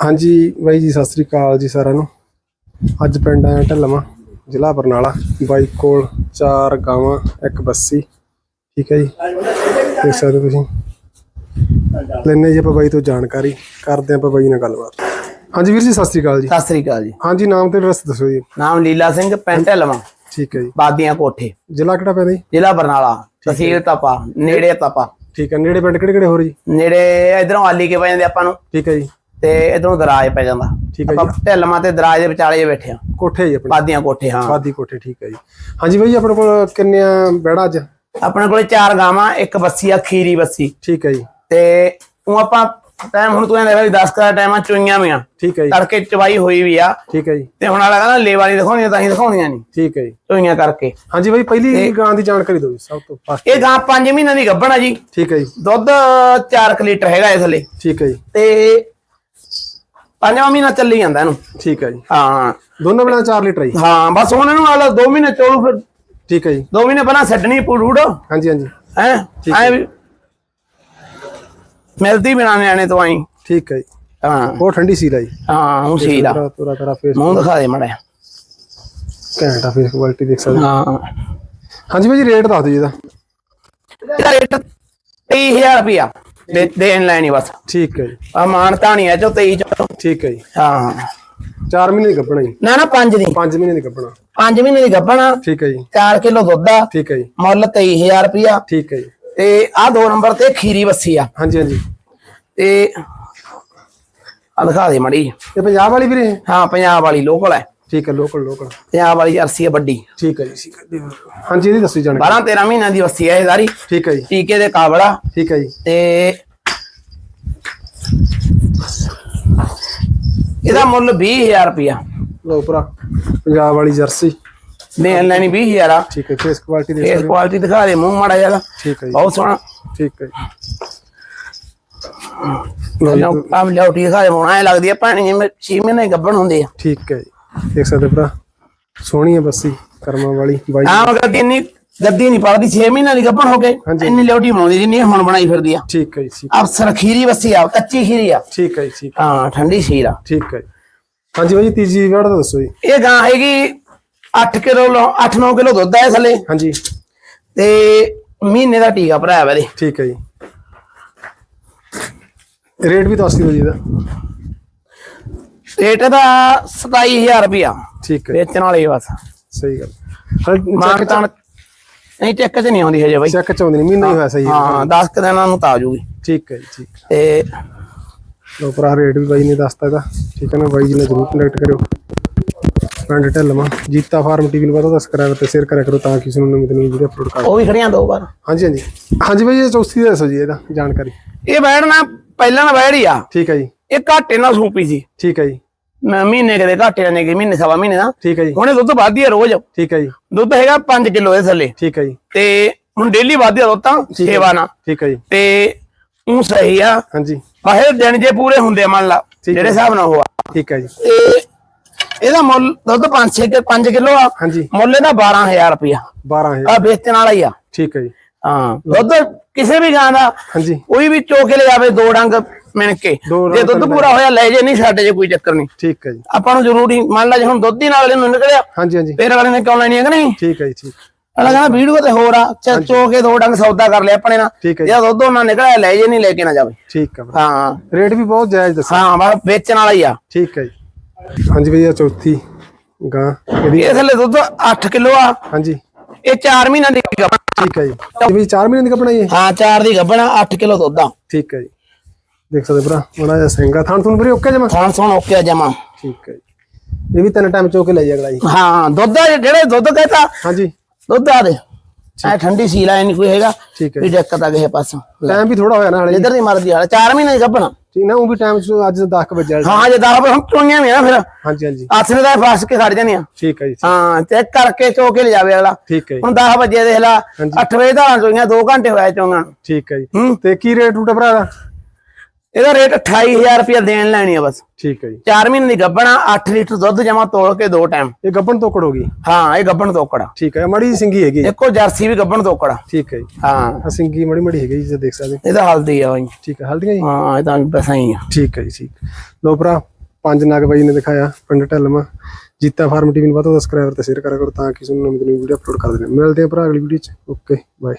ਹਾਂਜੀ ਬਾਈ ਜੀ ਸਤਿ ਸ੍ਰੀ ਅਕਾਲ ਜੀ ਸਾਰਿਆਂ ਨੂੰ। ਅੱਜ ਪਿੰਡ ਆਇਆ ਢਲਵਾਂ ਜ਼ਿਲ੍ਹਾ ਬਰਨਾਲਾ ਬਾਈ ਕੋਲ ਚਾਰ ਗਾਵਾਂ ਇੱਕ ਬੱਸੀ। ਠੀਕ ਹੈ ਜੀ ਦੇਖ ਸਕਦੇ ਤੁਸੀਂ। ਲੈਣੇ ਜੀ ਆਪਾਂ ਬਾਈ ਤੋਂ ਜਾਣਕਾਰੀ ਕਰਦੇ ਆਪਾਂ ਬਾਈ ਨਾਲ ਗੱਲਬਾਤ। ਹਾਂਜੀ ਵੀਰ ਜੀ ਸਤਿ ਸ੍ਰੀ ਅਕਾਲ ਜੀ। ਸਤਿ ਸ੍ਰੀ ਅਕਾਲ ਜੀ। ਹਾਂਜੀ ਨਾਮ ਤੇ ਐਡਰੈਸ ਦੱਸੋ ਜੀ। ਨਾਮ ਲੀਲਾ ਸਿੰਘ ਪਿੰਡ ਢਲਵਾਂ। ਠੀਕ ਹੈ ਜੀ। ਬਾਦੀਆਂ ਕੋਠੇ। ਜ਼ਿਲ੍ਹਾ ਕਿਹੜਾ ਪੈਂਦਾ ਜੀ? ਜ਼ਿਲ੍ਹਾ ਬਰਨਾਲਾ। ਤਹਿਸੀਲ ਤਪਾ ਨੇੜੇ ਤਪਾ। ਠੀਕ ਹੈ ਨੇੜੇ ਪਿੰਡ ਕਿਹੜੇ ਕਿਹੜੇ ਹੋ ਰਹੇ? ਜੀ ਨੇੜੇ ਇਧਰੋਂ ਆਲੀ ਕੇ ਪੈ ਜਾਂਦੇ ਆਪਾਂ ਨੂੰ। ਠੀਕ ਹੈ ਜੀ। ਤੇ ਇਧਰੋਂ ਦਰਾਜ ਪੈ ਜਾਂਦਾ। ਠੀਕ ਹੈ ਆਪਾਂ ਢਲਵਾਂ ਤੇ ਦਰਾਜ ਦੇ ਵਿਚਾਲੇ ਬੈਠੇ ਆ ਕੋਠੇ ਜੀ ਆਪਣੇ। ਬਾਦੀਆਂ ਕੋਠੇ ਹਾਂ। ਬਾਦੀ ਕੋਠੇ ਠੀਕ ਹੈ ਜੀ। ਹਾਂਜੀ ਬਾਈ ਜੀ ਆਪਣੇ ਕੋਲ ਕਿੰਨੀਆਂ ਬੈੜਾ ਅੱਜ? ਆਪਣੇ ਕੋਲੇ ਚਾਰ ਗਾਵਾਂ ਇੱਕ ਬੱਸੀ ਆ ਖੀਰੀ ਬੱਸੀ। ਠੀਕ ਹੈ ਜੀ। ਤੇ ਉਹ ਆਪਾਂ ਟਾਈਮ ਹੁਣ ਤੂੰ ਕਹਿੰਦਾ ਵੀ 10 ਕਾ ਟਾਈਮਾਂ ਚੋਈਆਂ ਵੀਆਂ ਠੀਕ ਹੈ ਜੀ। ਤੜਕੇ ਚਵਾਈ ਹੋਈ ਵੀ ਆ। ਠੀਕ ਹੈ ਜੀ। ਤੇ ਹੁਣ ਵਾਲਾ ਕਹਿੰਦਾ ਲੇਵਾ ਨਹੀਂ ਦਿਖਾਉਣੀਆਂ ਤਾਂ ਹੀ ਦਿਖਾਉਣੀਆਂ ਨਹੀਂ। ਠੀਕ ਹੈ ਜੀ। ਚੋਈਆਂ ਕਰਕੇ। ਹਾਂਜੀ ਬਾਈ ਪਹਿਲੀ ਗਾਂ ਦੀ ਜਾਣਕਾਰੀ ਦਿਓ ਜੀ ਸਭ ਤੋਂ ਫਸਟ ਇਹ ਗਾਂ 5 ਮਹੀਨਿਆਂ ਦੀ ਗੱਭਣ ਆ ਜੀ। ਠੀਕ ਹੈ ਜੀ। ਦੁੱਧ 4 ਲੀਟਰ ਹੈਗਾ ਇਸ ਥੱਲੇ। ਠੀਕ ਹੈ ਜੀ। ਤੇ ਪੰਜਵਾਂ ਮਹੀਨਾ ਚੱਲੀ ਜਾਂਦਾ ਇਹਨੂੰ। ਠੀਕ ਹੈ ਜੀ। ਹਾਂ। ਦੋਨੋਂ ਬਣਾ 4 ਲੀਟਰ ਜੀ ਹਾਂ ਬਸ ਹੁਣ ਇਹਨੂੰ ਆਲਾ 2 ਮਹੀਨੇ ਚੋਲੂ ਫਿਰ ਠੀਕ ਹੈ ਜੀ। 2 ਮਹੀਨੇ ਪਹਿਲਾਂ ਛੱਡਣੀ ਪੂਰੂੜ ਹਾਂਜੀ ਹਾਂਜੀ। ਹੈ? ਠੀਕ ਐ ਮਿਲਦੀ ਬਿਨਾ ਨਿਆਣੇ ਤੋਂ ਆਈ। ਠੀਕ ਹੈ ਜੀ। ਹਾਂ। ਉਹ ਠੰਡੀ ਸੀਲ ਹੈ ਜੀ। ਹਾਂ ਹੁਣ ਸਹੀ ਦਾ ਪੂਰਾ ਤੇਰਾ ਫੇਸ ਮੂੰਹ ਦਿਖਾ ਦੇ ਮੜਿਆ ਘੈਂਟਾ ਫੇਸ ਕੁਆਲਿਟੀ ਦੇਖ ਸਕਦੇ ਹੋ। ਹਾਂਜੀ ਬਾਈ ਜੀ ਰੇਟ ਦੱਸ ਦਿਓ ਜੀ ਇਹਦਾ। ਇਹਦਾ ਰੇਟ 23000 ਰੁਪਿਆ ਦੇ ਦੇਣ ਲੈਣੀ ਬਸ। ਠੀਕ ਹੈ ਜੀ। ਆ ਮਾਨ ਤਾਣੀ ਹੈ ਚੋ 23 ਚੋ। ਠੀਕ ਹੈ ਜੀ। ਹਾਂ। 4 ਮਹੀਨੇ ਦੀ ਗੱਭਣਾ ਜੀ। ਨਾ ਨਾ 5 ਦੀ। 5 ਮਹੀਨੇ ਦੀ ਗੱਭਣਾ 5 ਮਹੀਨੇ ਦੀ ਗੱਭਣਾ ਠੀਕ ਹੈ ਜੀ। 4 ਕਿਲੋ ਦੁੱਧ ਆ। ਠੀਕ ਹੈ ਜੀ। ਮੁੱਲ 23000 ਰੁਪਿਆ ਠੀਕ ਹੈ ਜੀ। ਤੇ ਆ ਦੋ ਨੰਬਰ ਤੇ ਖੀਰੀ ਵੱਸੀ ਆ। ਹਾਂਜੀ ਹਾਂਜੀ। ਤੇ ਆ ਦਿਖਾ ਦੇ ਮੜੀ ਇਹ ਪੰਜਾਬ ਵਾਲੀ ਵੀਰੇ ਹਾਂ ਪੰਜਾਬ ਵਾਲੀ ਲੋਕਲ ਹੈ। ਠੀਕ ਹੈ ਲੋਕਲ ਲੋਕਲ ਪੰਜਾਬ ਵਾਲੀ ਜਰਸੀ ਹੈ ਵੱਡੀ। ਠੀਕ ਹੈ ਜੀ ਠੀਕ ਹੈ। ਹਾਂਜੀ ਇਹਦੀ ਦੱਸੀ ਜਾਣਕਾਰੀ। 12 13 ਮਹੀਨਿਆਂ ਦੀ ਵੱਸੀ ਹੈ ਇਹ ਸਾਰੀ। ਠੀਕ ਹੈ ਜੀ। ਟੀਕੇ ਦੇ ਕਾਬਲਾ ਠੀਕ ਹੈ ਜੀ। ਤੇ ਇਹਦਾ ਮੁੱਲ 20000 ਰੁਪਿਆ ਲੋ ਭਰਾ ਪੰਜਾਬ ਵਾਲੀ ਜਰਸੀ। ਦੇਣ ਲੈਣੀ 20000 ਆ। ਠੀਕ ਹੈ ਫੇਸ ਕੁਆਲਿਟੀ ਦੇਖ ਫੇਸ ਹੋ। ਕੁਆਲਿਟੀ ਦਿਖਾ ਦੇ ਮੂੰਹ ਮਾੜਾ ਜਿਹਾ। ਠੀਕ ਹੈ ਜੀ। ਬਹੁਤ ਸੋਹਣਾ। ਠੀਕ ਹੈ ਜੀ, ਆਮ ਦੇ। ਮੋਣਾ ਐ ਲੱਗਦੀ ਆ ਪਾਣੀ ਜਿਵੇਂ 6 ਮਹੀਨੇ ਗੱਭਣ ਹੁੰਦੇ ਆ। ਠੀਕ ਹੈ ਜੀ। ਦੇਖ ਸਕਦੇ ਭਰਾ ਸੋਹਣੀ ਹੈ ਬੱਸੀ ਕਰਮਾਂ ਵਾਲੀ ਬਾਈ ਆਮ ਗੱਦੀ ਨਹੀਂ ਗੱਦੀ ਨਹੀਂ ਪੜਦੀ 6 ਮਹੀਨਿਆਂ ਦੀ ਗੱਭਣ ਹੋ ਹਾਂਜੀ। ਇੰਨੀ ਲਿਆਉਟੀ ਬਣਾਉਂਦੀ ਜਿੰਨੀ ਹੁਣ ਬਣਾਈ ਫਿਰਦੀ ਆ। ਠੀਕ ਹੈ ਜੀ ਅਫਸਰ ਖੀਰੀ ਵੱਸੀ ਆ ਕੱਚੀ ਖੀਰੀ ਆ। ਠੀਕ ਹੈ ਜੀ ਠੀਕ ਹਾਂ ਠੰਡੀ ਸੀਰ ਆ। ਠੀਕ ਹੈ ਹਾਂਜੀ ਬਾਈ ਤੀਜੀ ਵੜ ਦਾ ਦੱਸੋ ਜੀ। ਇਹ ਗਾਂ ਹੈਗੀ 8 ਕਿਲੋ 8-9 ਕਿਲੋ ਦੁੱਧ ਆ ਥੱਲੇ ਹਾਂਜੀ। ਤੇ ਮਹੀਨੇ ਦਾ ਟੀਕਾ ਭਰਾਇਆ ਵਾ ਠੀਕ ਹੈ ਜੀ। ਰੇਟ ਵੀ ਦੱਸ ਦਿਓ ਜੀ ਇਹਦਾ। ਰੇਟ ਦਾ 27000 ਰੁਪਿਆ ਠੀਕ ਹੈ। ਵੇਚਣ ਵਾਲੇ ਬਸ। ਸਹੀ ਗੱਲ। ਮਾਰ ਤਾਂ ਨਹੀਂ ਚੈੱਕ ਚ ਨਹੀਂ ਆਉਂਦੀ ਹਜੇ ਬਾਈ। ਚੈੱਕ ਚਾਉਂਦੇ ਨਹੀਂ ਮਹੀਨਾ ਹੀ ਹੋਇਆ ਸਹੀ ਹੈ। ਹਾਂ 10 ਕੁ ਦਿਨਾਂ ਨੂੰ ਤਾਂ ਆ ਜੂਗੀ ਠੀਕ ਹੈ ਜੀ ਠੀਕ। ਤੇ ਲੋ ਭਰਾ ਰੇਟ ਵੀ ਬਾਈ ਨੇ ਦੱਸਤਾ ਇਹਦਾ। ਠੀਕ ਹੈ ਨਾ ਬਾਈ ਜੀ ਨਾਲ ਜਰੂਰ ਕੰਟੈਕਟ ਕਰਿਓ। ਪਿੰਡ ਢਲਮਾ ਜੀਤਾ ਫਾਰਮ ਟੀਵੀ ਨੂੰ ਪਤਾ ਸਬਸਕ੍ਰਾਈਬ ਤੇ ਸ਼ੇਅਰ ਕਰਿਆ ਕਰੋ ਤਾਂ ਕਿਸੇ ਨੂੰ ਨਵੀਂ ਨਵੀਂ ਵੀਡੀਓ ਅਪਲੋਡ ਕਰ ਉਹ ਵੀ ਖੜੀਆਂ ਦੋ ਵਾਰ। ਹਾਂਜੀ ਹਾਂਜੀ। ਹਾਂਜੀ ਬਾਈ ਇਹ ਚੌਥੀ ਦਾ ਦੱਸੋ ਜੀ ਇਹਦਾ ਜਾਣਕਾਰੀ। ਇਹ ਨਾ ਪਹਿਲਾਂ ਨਾ ਬੈੜ ਹੀ ਆ। ਠੀਕ ਹੈ ਜੀ। ਇਹ ਘਾਟੇ ਨਾਲ ਸੂਪੀ ਸੀ। ਠੀਕ ਹੈ ਜੀ। ਮੈਂ ਮਹੀਨੇ ਕਦੇ ਘਾਟੇ ਨੇ ਕਿ ਮਹੀਨੇ ਸਵਾ ਮਹੀਨੇ ਦਾ। ਠੀਕ ਹੈ ਜੀ। ਹੁਣੇ ਦੁੱਧ ਵੱਧਦੀ ਆ ਰੋਜ਼। ਠੀਕ ਹੈ ਜੀ। ਦੁੱਧ ਹੈਗਾ 5 ਕਿਲੋ ਦੇ ਥੱਲੇ। ਠੀਕ ਹੈ ਜੀ। ਤੇ ਹੁਣ ਡੇਲੀ ਵੱਧਦੀ ਆ ਦੁੱਧ ਤਾਂ ਸੇਵਾ ਨਾਲ ਠੀਕ ਹੈ ਜੀ। ਤੇ ਉਹ ਸਹੀ ਆ। ਹਾਂਜੀ। ਬਾਹਰ ਦਿਨ ਜੇ ਪੂਰੇ ਹੁੰਦੇ ਆ, ਮੰਨ ਲਾ ਠੀਕ ਹੈ। ਜਿਹੜੇ ਹਿਸਾਬ ਨਾਲ ਹੋਆ। ਠੀਕ ਹੈ ਜੀ। ਤੇ ਇਹਦਾ ਮੁੱਲ ਦੁੱਧ 5 6 5 ਕਿਲੋ ਆ। ਹਾਂਜੀ। ਮੁੱਲ ਇਹਦਾ 12000 ਰੁਪਇਆ। 12000 ਆ ਵੇਚਣ ਵਾਲਾ ਹੀ ਆ। ਠੀਕ ਹੈ ਜੀ। ਹਾਂ ਦੁੱਧ ਕਿਸੇ ਵੀ ਗਾਂ ਦਾ ਹਾਂਜੀ। ਕੋਈ ਵੀ ਚੋਕੇ ਲੈ ਜਾਵੇ ਦੋ ਡੰਗ ਮਿਣ ਕੇ। ਦੋ ਜੇ ਦੁੱਧ ਪੂਰਾ ਹੋਇਆ ਲੈ ਜੇ ਨਹੀਂ ਸਾਡੇ ਜੇ ਕੋਈ ਚੱਕਰ ਨਹੀਂ। ਠੀਕ ਹੈ ਜੀ। ਆਪਾਂ ਨੂੰ ਜ਼ਰੂਰੀ ਮੰਨ ਲਾ ਜੇ ਹੁਣ ਦੁੱਧ ਹੀ ਨਾਲ ਇਹਨੂੰ ਨਿਕਲਿਆ ਹਾਂਜੀ ਹਾਂਜੀ। ਫੇਰ ਅਗਲੇ ਨੇ ਕਿਉਂ ਲੈਣੀ ਹੈ ਕਿ ਨਹੀਂ? ਠੀਕ ਹੈ ਜੀ ਠੀਕ। ਅਗਲਾ ਕਹਿੰਦਾ ਵੀਡੀਓ ਤੇ ਹੋਰ ਆ ਚੋ ਕੇ ਦੋ ਡੰਗ ਸੌਦਾ ਕਰ ਲਿਆ ਆਪਣੇ ਨਾਲ। ਜੀ। ਦੁੱਧ ਉਹਨਾਂ ਨਿਕਲਿਆ ਲੈ ਜੇ ਨਹੀਂ ਲੈ ਕੇ ਨਾ ਜਾਵੇ। ਠੀਕ ਹੈ। ਹਾਂ। ਰੇਟ ਵੀ ਬਹੁਤ ਜਾਇਜ਼ ਦੱਸੋ ਹਾਂ ਬਸ ਵੇਚਣ ਵਾਲਾ ਹੀ ਆ। ਠੀਕ ਹੈ ਜੀ। ਹਾਂਜੀ ਭਈਆ ਚੌਥੀ ਗਾਂ ਇਹਦੀ। ਇਹ ਥੱਲੇ ਦੁੱਧ 8 ਕਿਲੋ ਆ। ਹਾਂਜੀ। ਇਹ 4 ਮਹੀਨਿਆਂ ਦੀ ਗੱਭਣ ਠੀਕ ਹੈ ਜੀ। ਇਹ ਵੀ 4 ਮਹੀਨੇ ਦੀ ਕੱਪੜਾ ਜੀ? ਹਾਂ 4 ਦੀ ਗੱਭਣ 8 ਕਿਲੋ ਦੁੱਧ ਆ। ਠੀਕ ਹੈ ਜੀ। ਦੇਖ ਸਕਦੇ ਭਰਾ ਬੜਾ ਜਿਹਾ ਸਿੰਗਾ ਥਾਣ ਤੁਹਾਨੂੰ ਵੀਰੇ ਓਕੇ ਜਮਾ? ਖਾਣ ਸੋਣ ਓਕੇ ਜਮਾ। ਠੀਕ ਹੈ ਜੀ। ਇਹ ਵੀ ਤਿੰਨ ਟਾਈਮ ਚੋ ਕੇ ਲੈ ਜਾ ਅਗਲਾ ਜੀ ਹਾਂ ਦੁੱਧ ਆ ਜਿਹੜੇ ਦੁੱਧ ਕਹਤਾ? ਹਾਂਜੀ। ਦੁੱਧ ਆ ਦੇ। ਐ ਠੰਡੀ ਸੀਲ ਐ ਨਹੀਂ ਕੋਈ ਹੈਗਾ। ਵੀ ਦਿੱਕਤ ਆ ਕਿਸੇ ਪਾਸੋਂ। ਟਾਈਮ ਵੀ ਥੋੜਾ ਹੋਇਆ ਨਾ ਹਲੇ ਜਿੱਧਰ ਦੀ ਮਰਜ਼ੀ ਹਾਲ 4 ਮਹੀਨੇ ਦੀ ਗੱਭਣ। ਠੀਕ ਨਾ ਉਹ ਵੀ ਟਾਈਮ ਅੱਜ 10 ਵਜੇ ਵਾਲਾ ਹਾਂ ਜੇ 10 ਹੁਣ ਚੋਈਆਂ ਵੀ ਆ ਨਾ ਫਿਰ। ਹਾਂਜੀ ਹਾਂਜੀ। ਹੱਥ ਨੇ ਤਾਂ ਫਸ ਕੇ ਖੜ ਜਾਂਦੀਆਂ ਠੀਕ ਹੈ ਜੀ ਹਾਂ ਚੈੱਕ ਕਰਕੇ ਚੋ ਕੇ ਲੈ ਜਾਵੇ ਅਗਲਾ। ਠੀਕ ਹੈ ਹੁਣ 10 ਵਜੇ ਦੇਖ ਲਾ। ਹਾਂਜੀ। 8 ਵਜੇ ਦਾ ਚੋਈਆਂ 2 ਘੰਟੇ ਹੋਇਆ ਚੋਈਆਂ ਨੂੰ। ਠੀਕ ਹੈ ਜੀ। ਤੇ ਕੀ ਰੇਟ ਰੂਟ ਭਰਾ ਦਾ ਇਹਦਾ ਰੇਟ 28000 ਰੁਪਇਆ ਦੇਣ ਲੈਣੀ ਆ ਬਸ। ਠੀਕ ਹੈ ਜੀ। 4 ਮਹੀਨੇ ਦੀ ਗੱਬਣਾ 8 ਲੀਟਰ ਦੁੱਧ ਜਮਾ ਤੋਲ ਕੇ ਦੋ ਟਾਈਮ ਇਹ ਗੱਬਣ ਤੋਕੜ ਹੋ ਗਈ? ਹਾਂ ਇਹ ਗੱਬਣ ਤੋਕੜਾ ਠੀਕ ਹੈ ਮੜੀ ਸਿੰਗੀ ਹੈਗੀ। ਇੱਕੋ ਜਰਸੀ ਵੀ ਗੱਬਣ ਤੋਕੜਾ ਠੀਕ ਹੈ ਜੀ। ਹਾਂ। ਸਿੰਗੀ ਮੜੀ ਮੜੀ ਹੈਗੀ ਜੀ ਦੇਖ ਸਕਦੇ। ਇਹਦਾ ਹਲਦੀ ਆ ਬਾਈ। ਠੀਕ ਹੈ ਹਲਦੀਆਂ ਜੀ? ਹਾਂ ਇਹ ਤਾਂ ਬਸ ਹੀ ਆ। ਠੀਕ ਹੈ ਜੀ ਠੀਕ। ਲੋ ਭਰਾ ਪੰਜ ਨਗ ਬਾਈ ਨੇ ਦਿਖਾਇਆ ਪਿੰਡ ਢਲਮਾ। ਜੀਤਾ ਫਾਰਮ ਟੀਵੀ ਨੂੰ ਵੱਧ ਤੋਂ ਸਬਸਕ੍ਰਾਈਬਰ ਤੇ ਸ਼ੇਅਰ ਕਰਿਆ ਕਰੋ ਤਾਂ ਕਿ ਤੁਹਾਨੂੰ ਨਵੀਂ ਨਵੀਂ ਵੀਡੀਓ ਅਪਲੋਡ ਕਰ ਦਿੰਦੇ ਮਿਲਦੇ ਆ ਭਰਾ ਅਗਲੀ ਵੀਡੀਓ ਚ। Okay bye